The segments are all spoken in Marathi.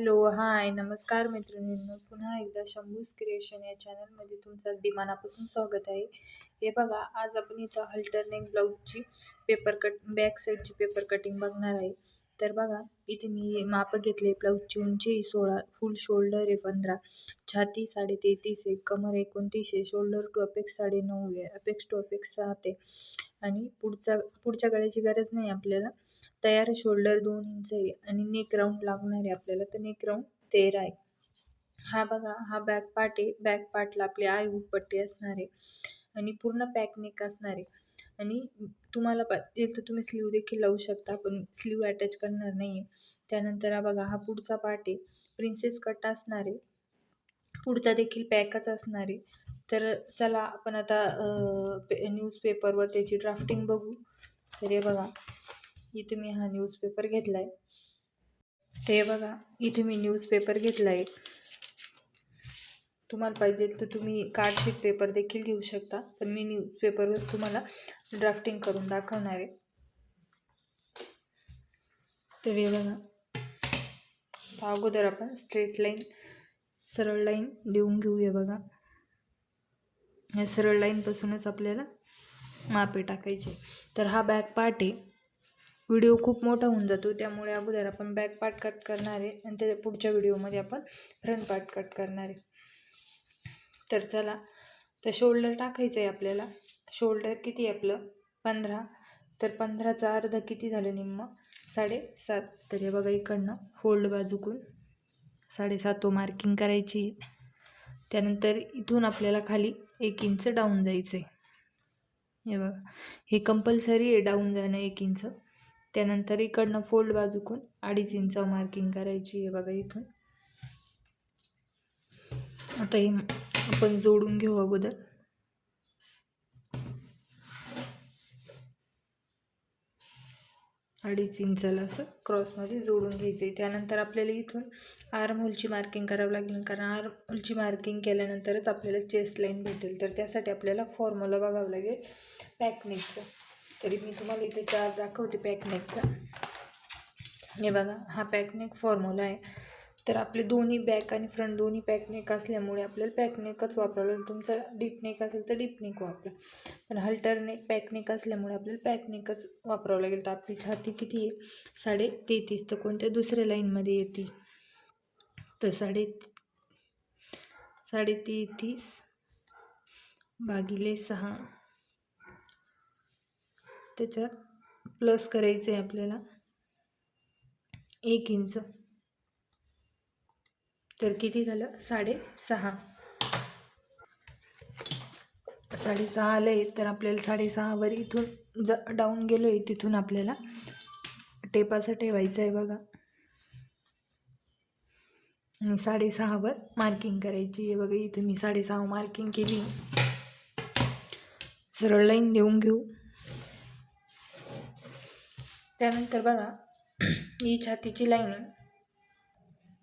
हॅलो हाय नमस्कार मैत्रिणींनो पुन्हा एकदा शंभूस क्रिएशन या चॅनलमध्ये तुमचं अगदी मनापासून स्वागत आहे. हे बघा आज आपण इथं हल्टरनेक ब्लाऊजची पेपर कट बॅक साईडची पेपर कटिंग बघणार आहे. तर बघा इथे मी माप घेतले ब्लाऊजची उंची सोळा फुल शोल्डर आहे पंधरा छाती साडे तेहतीस आहे कमर एकोणतीस आहे शोल्डर टू अपेक्स साडे नऊ आहे अपेक्स टू अपेक्स सात आहे. आणि पुढचा पुढच्या गळ्याची गरज नाही आपल्याला. तयार शोल्डर दोन इंच आहे आणि नेक राऊंड लागणार आहे आपल्याला. तर नेक राऊंड तेरा आहे. हा बघा हा बॅक पार्ट आहे. बॅक पार्टला आपली आय उपपट्टी असणार आहे आणि पूर्ण पॅक नेक असणार आहे. आणि तुम्हाला पाहिजे तर तुम्ही स्लीव देखील लावू शकता पण स्लीव अटॅच करणार नाही आहे त्यानंतर हा बघा हा पुढचा पार्ट आहे. प्रिन्सेस कट असणार आहे. पुढचा देखील पॅकच असणार आहे. तर चला आपण आता न्यूजपेपरवर त्याची ड्राफ्टिंग बघू. तर हे बघा. इथे मी हा न्यूजपेपर घेतला आहे ते बघा इथे मी न्यूजपेपर घेतला आहे तुम्हाला पाहिजे तर तुम्ही कार्डशीट पेपर देखील घेऊ शकता पण मी न्यूजपेपरवर तुम्हाला ड्राफ्टिंग करून दाखवणार आहे. तर हे बघा अगोदर आपण स्ट्रेट लाईन सरळ लाईन देऊन घेऊया बघा. या सरळ लाईनपासूनच आपल्याला मापे टाकायचे. तर हा बॅक पार्ट आहे. व्हिडिओ खूप मोठा होऊन जातो. त्यामुळे अगोदर आपण बॅक पार्ट कट करणार आहे आणि त्याच्या पुढच्या व्हिडिओमध्ये आपण फ्रंट पार्ट कट करणार आहे. तर चला तर शोल्डर टाकायचं आहे आपल्याला. शोल्डर किती आहे आपलं? पंधरा. तर पंधराचा अर्ध किती झालं निम्म? साडेसात. तर हे बघा इकडनं फोल्ड बाजूकून साडेसातो मार्किंग करायची. त्यानंतर इथून आपल्याला खाली एक इंच डाऊन जायचं आहे हे बघा. हे कंपल्सरी आहे डाऊन जाणं एक इंच त्यानंतर इकडनं फोल्ड बाजूकून अडीच इंच मार्किंग करायची आहे बघा इथून. आता हे आपण जोडून घेऊ अगोदर. अडीच इंचाला असं क्रॉसमध्ये जोडून घ्यायचं आहे. त्यानंतर आपल्याला इथून आर्म होलची मार्किंग करावं लागेल. कारण आर्म होलची मार्किंग केल्यानंतरच आपल्याला चेस्ट लाईन भेटेल. तर त्यासाठी आपल्याला फॉर्म्युला बघावं लागेल. पॅकनिकचं तरी मी तुम्हाला इथे चार दाखवते पॅकनेकचा हे बघा हा पॅकनेक फॉर्म्युला आहे. तर आपले दोन्ही बॅक आणि फ्रंट दोन्ही पॅकनेक असल्यामुळे आपल्याला पॅकनेकच वापरावं लागेल. तुमचा डीपनेक असेल तर डीपनेक वापरा. पण हल्टरनेक पॅकनेक असल्यामुळे आपल्याला पॅकनेकच वापरावं लागेल. तर आपली छाती किती आहे? साडे तेहतीस. तर कोणत्या दुसऱ्या लाईनमध्ये येते? तर साडे साडे तेहतीस भागिले सहा. त्याच्यात प्लस करायचं आहे आपल्याला. एक इंच. तर किती झालं? साडेसहा. साडेसहा आलं आहे तर आपल्याला साडेसहावर इथून ज डाऊन गेलो आहे तिथून आपल्याला. टेपाचं ठेवायचं आहे बघा. आणि साडेसहावर मार्किंग करायची आहे बघा. इथं मी साडेसहा मार्किंग केली. सरळ लाईन देऊन घेऊ. त्यानंतर बघा ही छातीची लाईन आहे.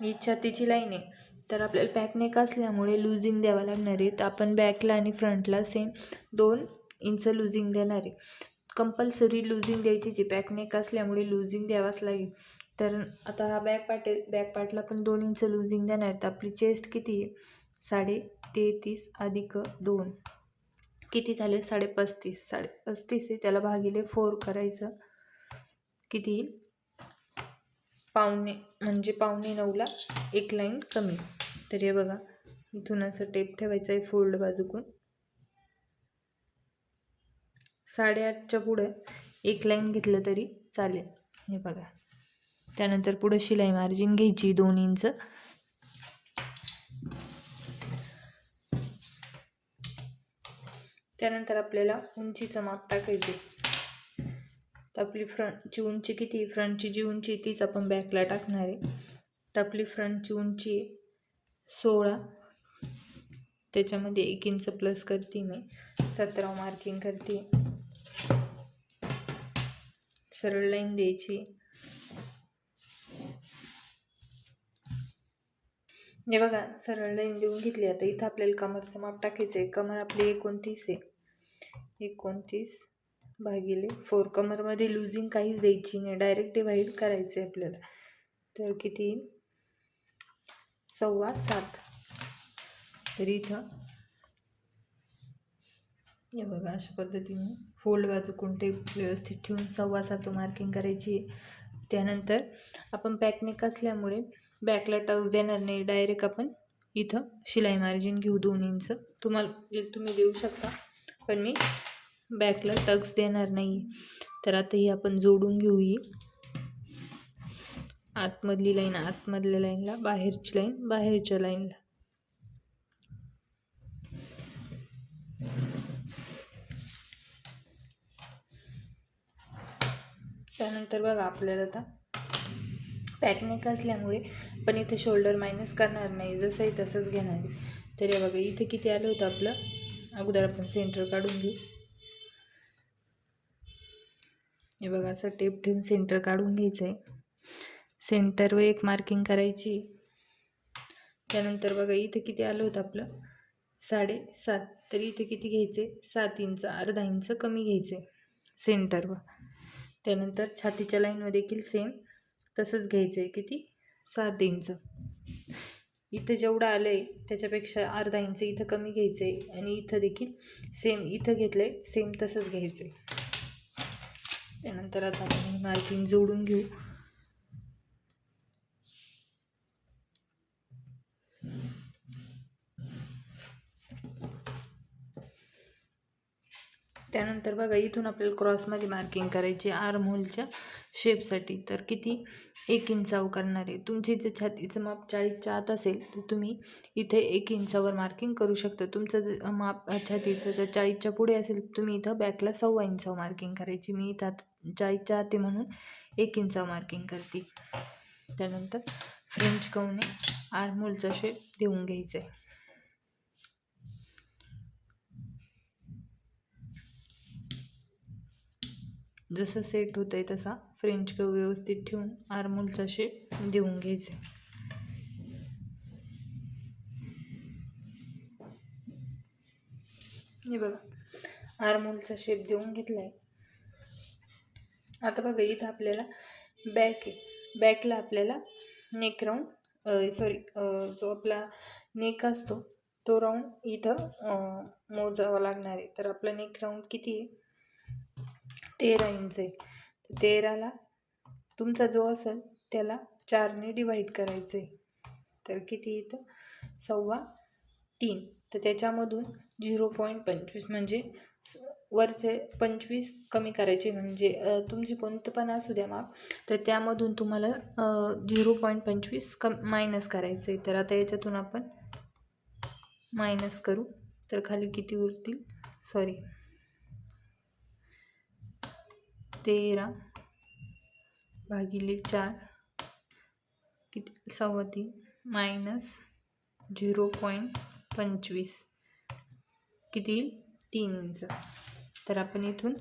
ही छातीची लाईन आहे. तर आपल्याला पॅकनेक असल्यामुळे लुझिंग द्यावं लागणार आहे. तर आपण बॅकला आणि फ्रंटला सेम दोन इंच लुझिंग देणार आहे. कंपल्सरी लुझिंग द्यायची जी पॅकनेक असल्यामुळे लुझिंग द्यावाच लागेल. तर आता हा बॅक पार्ट बॅक पार्टला पण दोन इंच लुझिंग देणार. आहे तर आपली चेस्ट किती आहे? साडे तेहतीस अधिक दोन. किती झाले? साडे पस्तीस. साडे पस्तीस आहे. त्याला भागिले फोर करायचं. किती येईल? पावणे म्हणजे पावणे नऊला एक लाईन कमी. तर हे बघा इथून असं टेप ठेवायचं आहे फोल्ड बाजूकून. साडेआठच्या पुढं एक लाईन घेतलं तरी चालेल. हे बघा. त्यानंतर पुढं शिलाई मार्जिन घ्यायची दोन इंच. त्यानंतर आपल्याला उंचीचं माप टाकायचं आपली फ्रंटची उंची किती फ्रंटची जी उंची तीच आपण बॅकला टाकणार आहे. तर आपली फ्रंटची उंची सोळा. त्याच्यामध्ये एक इंच प्लस करते मी. सतरा मार्किंग करते. सरळ लाईन द्यायची. हे बघा सरळ लाईन देऊन घेतली. आता इथं आपल्याला कमरचं माप टाकायचं आहे कमर आपली एकोणतीस आहे. एकोणतीस. भागिले. फोर कमरमध्ये लुझिंग काहीच द्यायची नाही. डायरेक्ट डिवाईड करायचं आहे आपल्याला. तर किती? सव्वा सात. तर इथं. हे बघा अशा पद्धतीने फोल्ड बाजू कोणते व्यवस्थित ठेवून सव्वा सात मार्किंग करायची आहे. त्यानंतर आपण पॅकनिक असल्यामुळे बॅकला टक्स देणार नाही. डायरेक्ट आपण इथं शिलाई मार्जिन घेऊ दोन इंच. तुम्हाला तुम्ही देऊ शकता. पण मी बॅकला टक्स देणार नाही. तर आता ही आपण जोडून घेऊ ही आतमधली लाईन आतमधल्या लाईनला बाहेरची लाईन बाहेरच्या लाईनला. त्यानंतर बघा आपल्याला आता पॅकनेक असल्यामुळे पण इथे शोल्डर मायनस करणार नाही. जसंही तसंच घेणार आहे. तर हे बघा इथे किती आलं होतं आपलं? अगोदर आपण सेंटर काढून घेऊ. हे बघा असं टेप ठेवून सेंटर काढून घ्यायचं आहे सेंटरवर एक मार्किंग करायची. त्यानंतर बघा इथं किती आलं होतं आपलं? साडेसात. तर इथे किती घ्यायचे सात इंच. अर्धा इंच कमी घ्यायचे सेंटरवर त्यानंतर छातीच्या लाईनवर देखील सेम तसंच घ्यायचं आहे किती? सात इंच. इथं जेवढं आलं आहे त्याच्यापेक्षा अर्धा इंच इथं कमी घ्यायचं आहे आणि इथं देखील सेम इथं घेतलं आहे सेम तसंच घ्यायचं आहे त्यानंतर आता आपण ही मार्किंग जोडून घेऊ. त्यानंतर बघा इथून आपल्याला क्रॉसमध्ये मार्किंग करायची आर्म होलच्या शेपसाठी तर किती? एक इंचावर करणार आहे. तुमची जर छातीचं माप चाळीसच्या आत असेल तर तुम्ही इथे एक इंचावर मार्किंग करू शकता. तुमचं जर माप छातीचं जर चाळीसच्या पुढे असेल तुम्ही इथं बॅकला सव्वा इंचावर मार्किंग करायची. मी इथं चाळीसच्या आत म्हणून एक इंचावर मार्किंग करते. त्यानंतर फ्रेंच कवने? आर्म होलचा शेप देऊन घ्यायचा आहे जसं सेट होतं आहे तसा फ्रेंच कव व्यवस्थित ठेवून आर्मोलचा शेप देऊन घ्यायचे. हे बघा आरमोलचा शेप देऊन घेतला आहे आता बघा इथं आपल्याला बॅक आहे. बॅकला आपल्याला नेक राऊंड सॉरी जो आपला नेक असतो. तो राऊंड इथं मोजावा लागणार आहे. तर आपला नेक राऊंड किती आहे? तेरा इंच आहे. तर तेराला तुमचा जो असेल त्याला चारने डिवाईड करायचं आहे. तर किती इथं सव्वा तीन. तर त्याच्यामधून झिरो पॉईंट पंचवीस म्हणजे वरचे पंचवीस कमी करायचे म्हणजे तुमची कोणतं पण असू द्या माप तर त्यामधून तुम्हाला झिरो पॉईंट पंचवीस कम मायनस करायचं आहे. तर आता याच्यातून आपण मायनस करू. तर खाली किती उरतील? सॉरी तेरा भागिले चार किती सव्वा तीन मायनस झिरो पॉईंट पंचवीस. किती येईल? तीन इंच. तर आपण इथून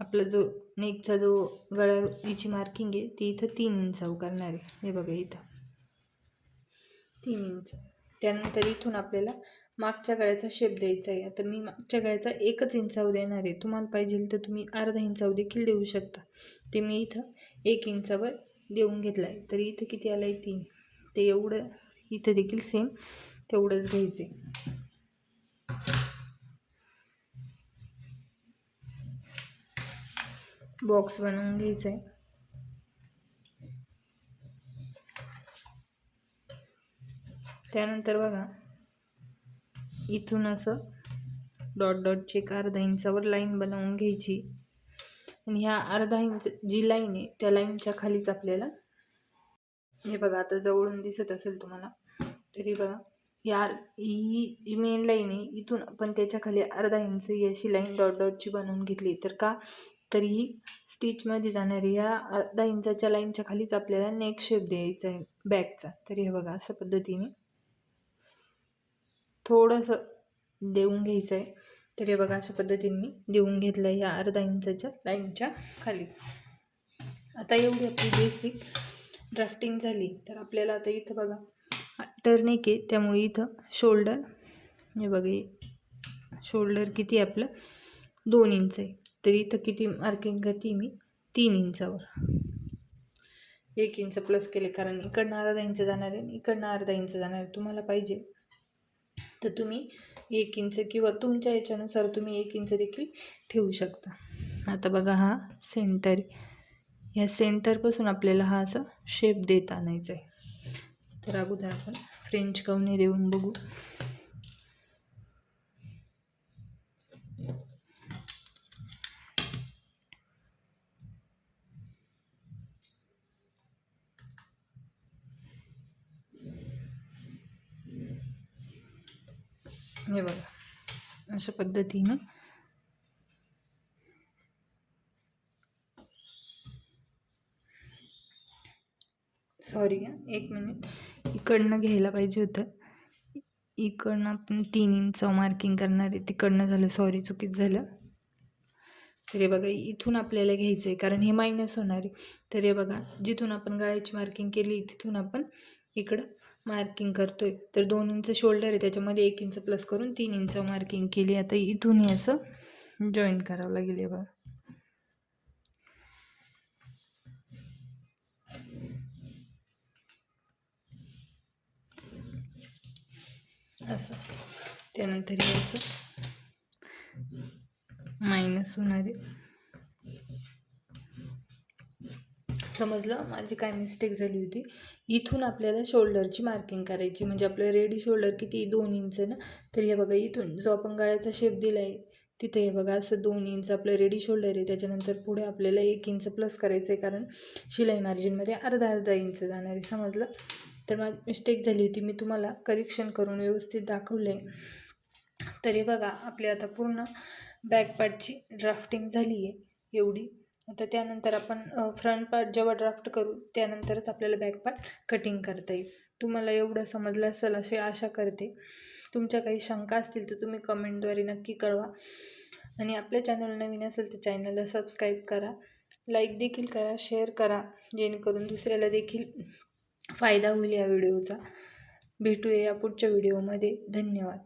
आपला जो नेकचा जो गळ्याची मार्किंग आहे ती इथं तीन इंच उकारणार आहे. हे बघा इथं. तीन इंच. त्यानंतर इथून आपल्याला मागच्या गळ्याचा शेप द्यायचा आहे. आता मी मागच्या गळ्याचा एकच इंचाव देणार आहे. तुम्हाला पाहिजे तर तुम्ही अर्धा इंचाव देखील देऊ शकता. ते मी इथं एक इंचावर देऊन घेतलं आहे तर इथं किती आलं आहे तीन. ते एवढं इथं देखील सेम तेवढंच घ्यायचं आहे बॉक्स बनवून घ्यायचं आहे त्यानंतर बघा इथून असं डॉट डॉटची एक अर्धा इंचावर लाईन बनवून घ्यायची. आणि ह्या अर्धा इंच जी लाईन आहे त्या लाईनच्या खालीच आपल्याला हे बघा आता जवळून दिसत असेल तुम्हाला तरी बघा या ही मेन लाईन आहे इथून आपण त्याच्याखाली अर्धा इंच ही अशी लाईन डॉट डॉटची बनवून घेतली. तर का? तर ही स्टिचमध्ये जाणारी ह्या अर्धा इंचाच्या लाईनच्या खालीच आपल्याला नेक शेप द्यायचा आहे बॅकचा. तर हे बघा अशा पद्धतीने थोडंसं देऊन घ्यायचं आहे तर हे बघा अशा पद्धतीने देऊन घेतलं आहे या अर्धा इंचाच्या लाईनच्या खाली. आता एवढी आपली बेसिक ड्राफ्टिंग झाली. तर आपल्याला आता इथं बघा टर्निक आहे त्यामुळे इथं शोल्डर हे बघा शोल्डर किती आपलं? दोन इंच आहे. तर इथं किती मार्किंग करते मी? तीन इंचावर. एक इंच प्लस केले कारण इकडनं अर्धा इंच जाणार आहे आणि इकडनं अर्धा इंच जाणार आहे. तुम्हाला पाहिजे. तर तुम्ही एक इंच किंवा तुमच्या याच्यानुसार तुम्ही एक इंच देखील ठेवू शकता. आता बघा हा सेंटर या सेंटरपासून आपल्याला हा असा शेप देत आणायचा आहे. तर अगोदर आपण फ्रेंच कवने देऊन बघू. हे बघा अशा पद्धतीनं. सॉरी एक मिनिट इकडनं घ्यायला पाहिजे होतं. इकडनं आपण तीन इंच मार्किंग करणार आहे तिकडनं झालं. सॉरी चुकीत झालं. तर हे बघा इथून आपल्याला घ्यायचं आहे कारण हे मायनस होणार आहे. तर हे बघा जिथून आपण गाळ्याची मार्किंग केली तिथून आपण इकडं मार्किंग करतोय. तर दोन इंच शोल्डर आहे त्याच्यामध्ये एक इंच प्लस करून तीन इंच मार्किंग केली. आता इथूनही असं जॉईन करावं लागेल हे बघा. असं. त्यानंतर हे असं मायनस होणार आहे. समजलं? माझी काय मिस्टेक झाली होती. इथून आपल्याला शोल्डरची मार्किंग करायची. म्हणजे आपलं रेडी शोल्डर किती? दोन इंच ना? तर हे बघा इथून जो आपण गळ्याचा शेप दिला आहे तिथे हे बघा असं दोन इंच आपलं रेडी शोल्डर आहे. त्याच्यानंतर पुढे आपल्याला एक इंच प्लस करायचं आहे. कारण शिलाई मार्जिनमध्ये अर्धा अर्धा इंच जाणार आहे. समजलं? तर माझी मिस्टेक झाली होती. मी तुम्हाला करेक्शन करून व्यवस्थित दाखवलं आहे तर हे बघा आपली आता पूर्ण बॅक पार्टची ड्राफ्टिंग झाली आहे एवढी तर त्यानंतर आपण फ्रंट पार्ट जेव्हा ड्राफ्ट करू त्यानंतरच आपल्याला बॅक पार्ट कटिंग करता येईल. तुम्हाला एवढं समजलं असेल अशी आशा करते. तुमच्या काही शंका असतील तर तुम्ही कमेंटद्वारे नक्की कळवा. आणि आपल्या चॅनल नवीन असेल तर चॅनलला सबस्क्राईब करा. लाईक देखील करा शेअर करा जेणेकरून दुसऱ्याला देखील फायदा होईल या व्हिडिओचा भेटूया या पुढच्या व्हिडिओमध्ये धन्यवाद.